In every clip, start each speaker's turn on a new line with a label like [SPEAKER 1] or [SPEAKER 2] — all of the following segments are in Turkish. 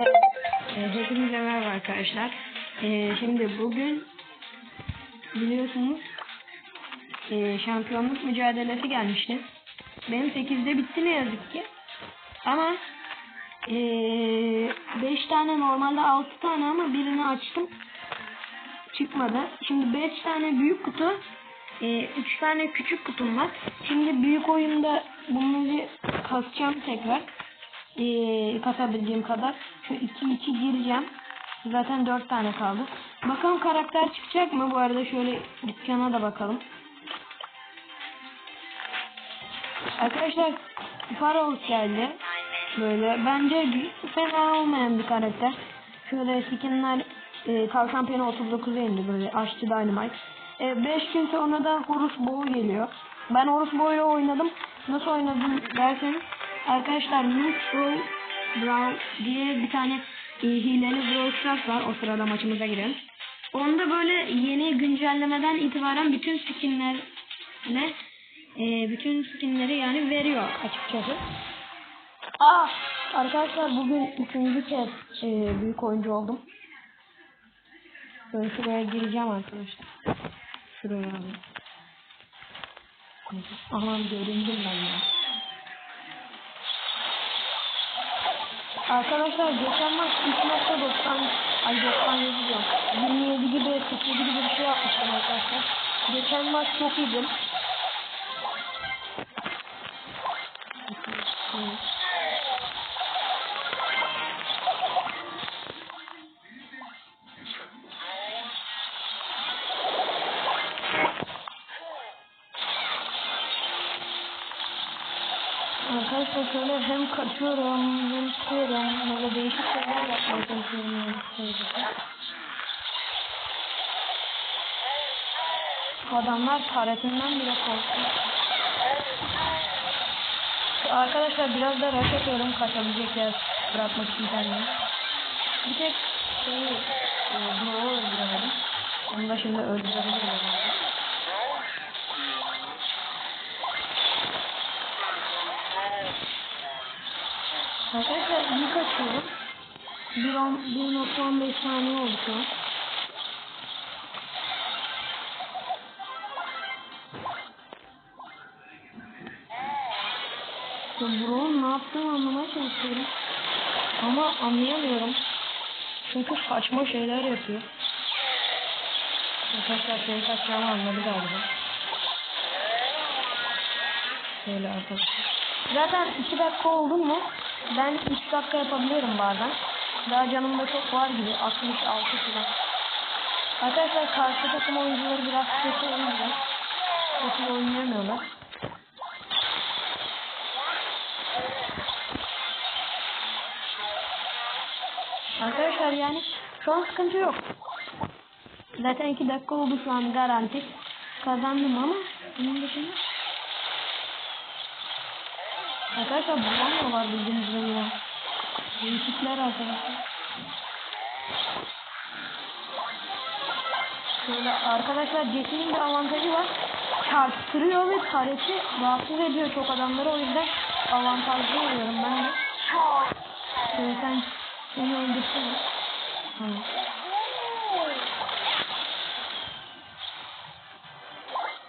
[SPEAKER 1] Evet. Hepinize merhaba arkadaşlar. Ee, şimdi bugün biliyorsunuz e, şampiyonluk mücadelesi gelmişti. Benim 8'de bitti ne yazık ki. Ama 5 tane normalde 6 tane ama birini açtım. Çıkmadı. Şimdi 5 tane büyük kutu 3 tane küçük kutum var. Şimdi büyük oyunda bunları kasacağım tekrar e, kasabildiğim kadar. Şu 2-2 gireceğim. Zaten 4 tane kaldı. Bakalım karakter çıkacak mı? Bu arada şöyle dükkana da bakalım. Arkadaşlar Faros geldi. Böyle bence fena olmayan bir karakter. Şöyle skinler e, Kalkan Peni 39'a indi böyle Aşçı Dynamite. 5 e, gün sonra da Horus Bow geliyor. Ben Horus Bow'u oynadım. Nasıl oynadım derseniz Arkadaşlar Luke Brown diye bir tane e, hileli Brawl Stars var. O sırada maçımıza girelim. Onda böyle yeni güncellemeden itibaren bütün skinlerle e, bütün skinleri yani veriyor açıkçası. Aa, arkadaşlar bugün üçüncü kez e, büyük oyuncu oldum. Böyle şuraya gireceğim arkadaşlar. Şuraya abi. Aman göründüm ben ya. Arkadaşlar geçen maç 3.90 ay 97 diyorum. 27 gibi 47 gibi bir şey yapmıştım arkadaşlar. Geçen maç çok iyiydim. Arkadaşlar şöyle hem kaçıyorum hem tutuyorum. Böyle değişik şeyler yapmaya çalışıyorum. Adamlar taretinden bile korkuyor. Arkadaşlar biraz da rush atıyorum kaçabilecek yer bırakmak için kendimi. Bir tek şeyi e, Bro'yu öldüremedim. Onu da şimdi öldürebilirim. Arkadaşlar ilk açıyorum. 1.15 saniye oldu şu an. Bro ne yaptığını anlamaya çalışıyorum. Ama anlayamıyorum. Çünkü saçma şeyler yapıyor. Arkadaşlar şey kaçacağımı anladı galiba. Şöyle arkadaşlar. Zaten 2 dakika oldu mu ben 3 dakika yapabiliyorum bazen. Daha canımda çok var gibi 66 falan. Arkadaşlar karşı takım oyuncuları biraz kötü oynuyor. Kötü oynayamıyorlar. Arkadaşlar yani şu an sıkıntı yok. Zaten 2 dakika oldu şu an garanti. Kazandım ama bunun dışında Arkadaşlar bulamıyorlar bildiğiniz gibi ya. Değişikler arkadaşlar. Şöyle arkadaşlar Jesse'nin bir avantajı var. Çarptırıyor ve tareti rahatsız ediyor çok adamları o yüzden avantajlı oluyorum ben de. Şöyle sen seni öldürsene. Tamam.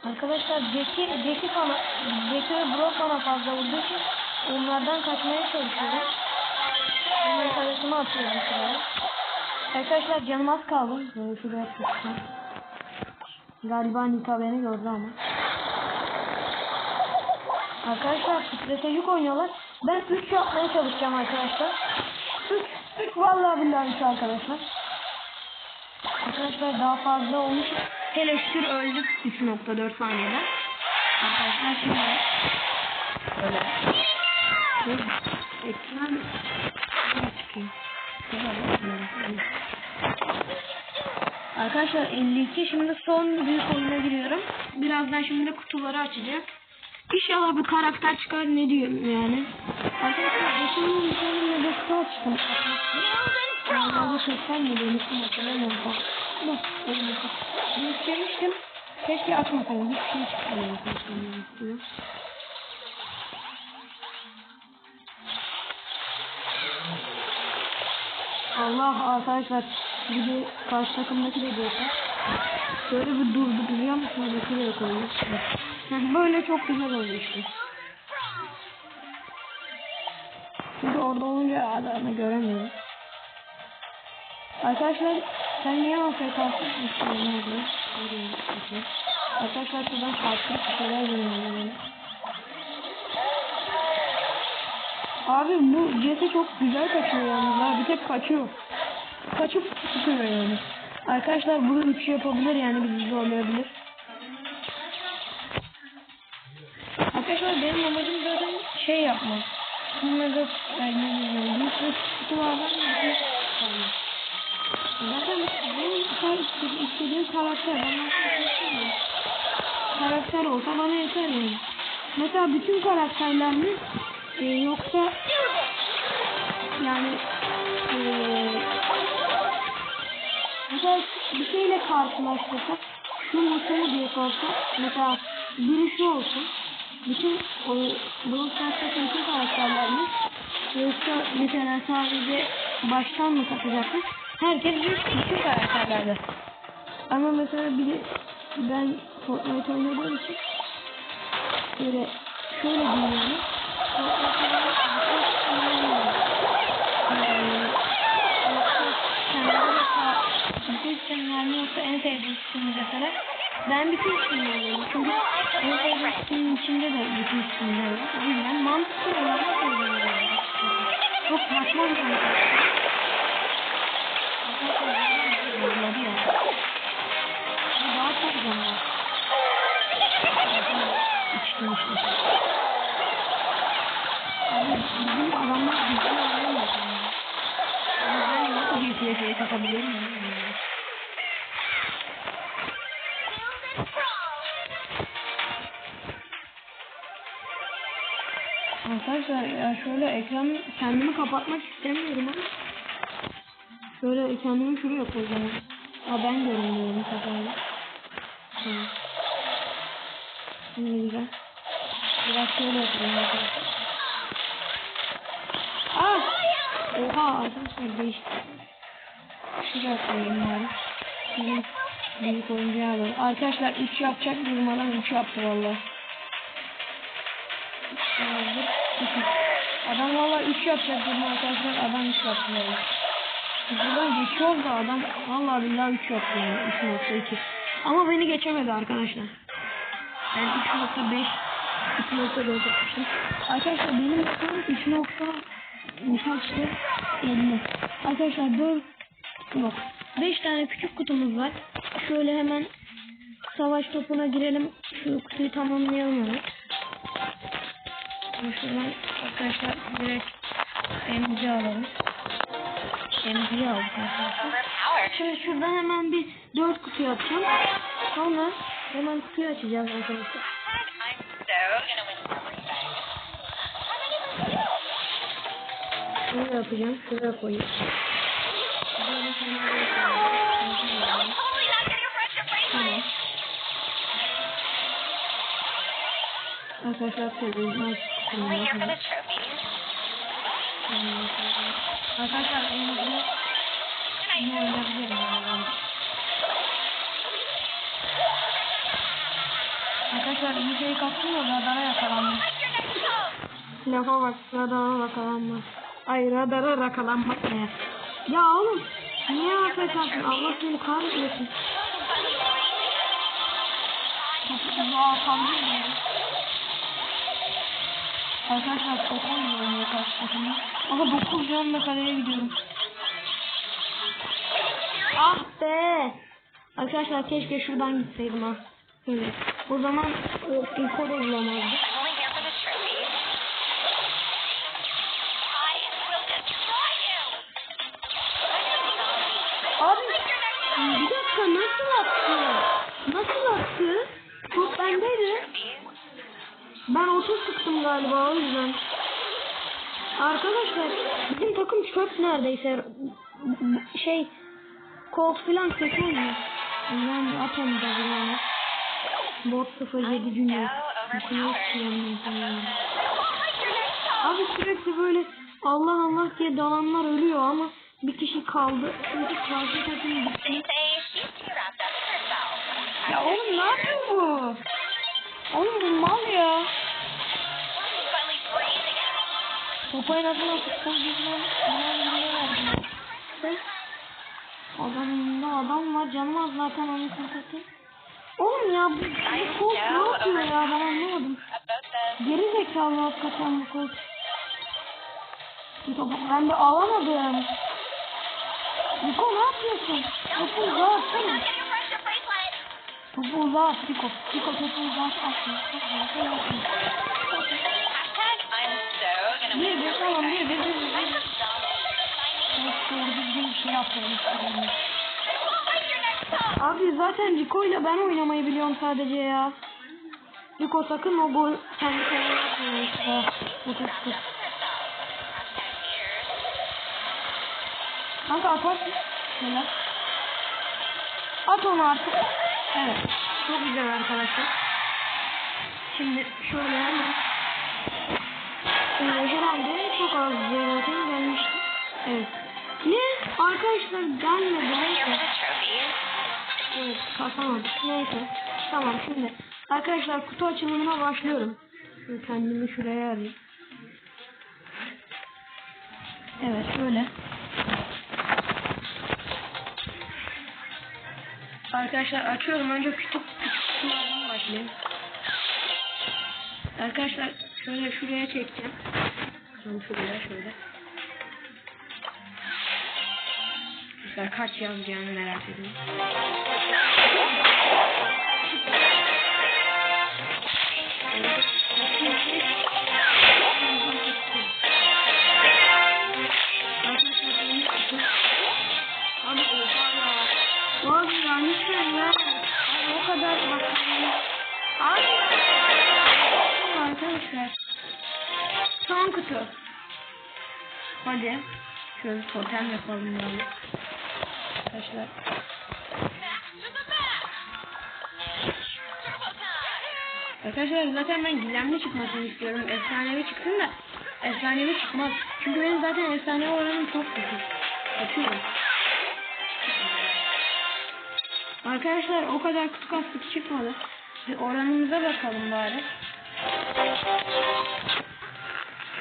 [SPEAKER 1] Arkadaşlar Jack'i Jack'i bana Jack'i ve Brock bana fazla vurduğu için onlardan kaçmaya çalışıyorum. Onların karşısına atıyorum şuraya. Arkadaşlar canım az kaldı. Böyle şuraya tutacağım. Galiba Nita beni gördü ama. Arkadaşlar stratejik oynuyorlar. Ben 3 yapmaya çalışacağım arkadaşlar. 3 3 vallahi billahi 3 arkadaşlar. Arkadaşlar daha fazla olmuş. Hele şükür öldük 3.4 saniyede. Arkadaşlar şimdi böyle ekran çıkıyor. Arkadaşlar 52 şimdi son büyük oyuna giriyorum. Birazdan şimdi kutuları açacağım. İnşallah bir karakter çıkar ne diyorum yani. Arkadaşlar geçen yıl bir tane medesta açtım. Normalde 80 milyon için hatırlamıyorum. Bak, öyle Göstermiştim. Keşke atmasaydım. Hiçbir şey çıkmıyor. Allah arkadaşlar bir karşı takımdaki de görse. Şöyle bir durduruyor musunuz? Şuraya koyuyor. Böyle çok güzel işte. Çünkü orada olunca adamı göremiyorum. Arkadaşlar sen niye AFK kalsın? Arkadaşlar şuradan bir şeyler görüyorum. Abi bu Jesse çok güzel kaçıyor yalnız. Bir tek kaçıyor. Kaçıp tutuyor yani. Arkadaşlar bunu 3 yapabilir yani bizi zorlayabilir. Şey yapmak. Bunları. Bir sürü kutulardan bir şey. Zaten benim kar- istediğim karakter. Ben aslında istemiyorum. Karakter olsa bana yeter yani. Mesela bütün karakterler mi? Ee, yoksa yani ee, mesela bir şeyle karşılaştırsak şu mu diye sorsak mesela biri şu olsun bütün o Brawl Stars'taki bütün karakterler mi yoksa mesela sadece baştan mı katacaklar herkes bir bütün karakterlerde ama mesela biri ben Fortnite oynadığım için böyle şöyle diyeyim. Bütün isimler yoksa en sevdiğim isim mesela ben bütün isimleri çünkü isimin içinde de bütün isimler var o yüzden mantıklı olarak söylüyorum çok saçma bir şey Zorladı ya. Bu daha çok zaman. İçtim işte. Abi bizim adamlar oynamıyor. Ama ben nasıl GTS'ye takabiliyorum Arkadaşlar ya şöyle ekran kendimi kapatmak istemiyorum ama şöyle kendimi şuraya koyacağım. Ha ben sefer. de. Ha. Ne güzel. Biraz şöyle yapayım arkadaşlar. Ah! Oha arkadaşlar değişti. Şuraya koyayım bari. Bizim büyük oyuncağı var. Arkadaşlar 3 yapacak durmadan 3 yaptı valla. Adam valla 3 yapacak durma arkadaşlar adam 3 yaptı. Biz Buradan geçiyoruz da adam valla billahi 3 yaptı yani 3.2. Ama beni geçemedi arkadaşlar. Ben 3.5 2.4 yapmıştım. Arkadaşlar benim şu an 3 nokta kaçtı? 50. Arkadaşlar 4 yok. 5 tane küçük kutumuz var. Şöyle hemen savaş topuna girelim. Şu kutuyu tamamlayalım hemen. Şimdi Şuradan arkadaşlar direkt emci alalım. Emci aldık arkadaşlar. Şimdi şuradan hemen bir 4 kutu yapacağım. Sonra hemen kutuyu açacağız arkadaşlar. Şunu yapacağım. Şuraya koyayım. Böyle sonra böyle koyayım. Tamam. Arkadaşlar söyleyeyim. Arkadaşlar elimizde ne oynayabilirim yani. Arkadaşlar şey kaçtım da radara yakalandım. Lafa bak radara yakalanmak. Ay radara yakalanmak ne? Ya oğlum niye affedersin Allah seni kahretmesin. Ya kaldım ya. Arkadaşlar oynuyorum ya karşı takımda. Ama 9 canla kaleye gidiyorum. Ah be! Arkadaşlar keşke şuradan gitseydim ha. Şöyle. O zaman e, info da bulamazdı. Abi bir dakika nasıl attı? Nasıl attı? Top bendeydi. Ben 30 sıktım galiba o yüzden. Arkadaşlar bizim takım çöp neredeyse. Şey Colt filan kötü oynuyor. Ben atamayacağız yani. Bot 07 dünya. Abi sürekli böyle Allah Allah diye dalanlar ölüyor ama bir kişi kaldı. Çünkü karşı takım bitti. Ya oğlum ne yapıyor bu? Oğlum bu mal ya.
[SPEAKER 2] But at least breathing it.
[SPEAKER 1] Top oynadığına futbol yüzünden buna birine verdim. İşte. Adamın adam var canım az zaten onu satayım. Oğlum ya bu, bu koç ne yapıyor ya ben anlamadım. Geri zekalı hakikaten bu koç. Topu ben de alamadım. Niko ne yapıyorsun? Topu uzağa atsana. Topu uzağa at Niko. Niko topu uzağa at. Aferin, aferin, aferin.
[SPEAKER 2] Hashtag I'm so gonna
[SPEAKER 1] Bir bir tamam bir bir bir bir. Evet, doğru düzgün bir şey
[SPEAKER 2] next song.
[SPEAKER 1] Abi zaten Rico ile ben oynamayı biliyorum sadece ya. Rico sakın o gol kendi kendine işte. Bu çok kötü. Kanka atarsın. Şöyle. At onu artık. Evet. Çok güzel arkadaşlar. Şimdi şöyle hemen. Ee, herhalde çok az zaten gelmişti. Evet. Ne? Arkadaşlar gelmedi. Neyse. Evet, tamam. Neyse. Tamam şimdi. Arkadaşlar kutu açılımına başlıyorum. Kendimi şuraya alayım. Evet şöyle. Arkadaşlar açıyorum. Önce küçük kutulardan başlayayım. Arkadaşlar şöyle şuraya çekeceğim. Tam şuraya şöyle. Arkadaşlar kaç yazacağını merak ediyorum. Lütfen ya. O kadar bak. Abi. Arkadaşlar. Son kutu. Hadi. Şöyle totem yapalım yani. Arkadaşlar. Arkadaşlar zaten ben gizemli çıkmasını istiyorum. Efsanevi çıksın da efsanevi çıkmaz. Çünkü benim zaten efsanevi oranım çok düşük. Açıyorum. Arkadaşlar o kadar kutu kastık çıkmadı. Bir oranımıza bakalım bari.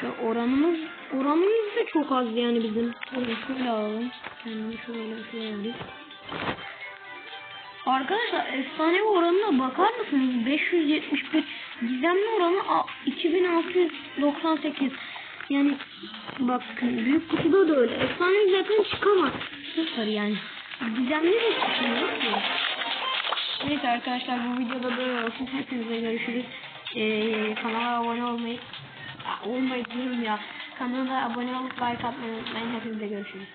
[SPEAKER 1] Şu oranımız oranımız da çok az yani bizim. Şöyle şöyle alalım. Kendimi şöyle şöyle alayım. Arkadaşlar efsanevi oranına bakar mısınız? 571 gizemli oranı a- 2698. Yani bakın büyük kutuda da öyle. Efsanevi zaten çıkamaz. Sıfır yani. Gizemli de çıkmıyor ki. Neyse arkadaşlar bu videoda böyle olsun. Hepinize görüşürüz. Ee, kanala abone olmayı Aa, olmayı diyorum ya. Kanala abone olup like atmayı unutmayın. Hepinize görüşürüz.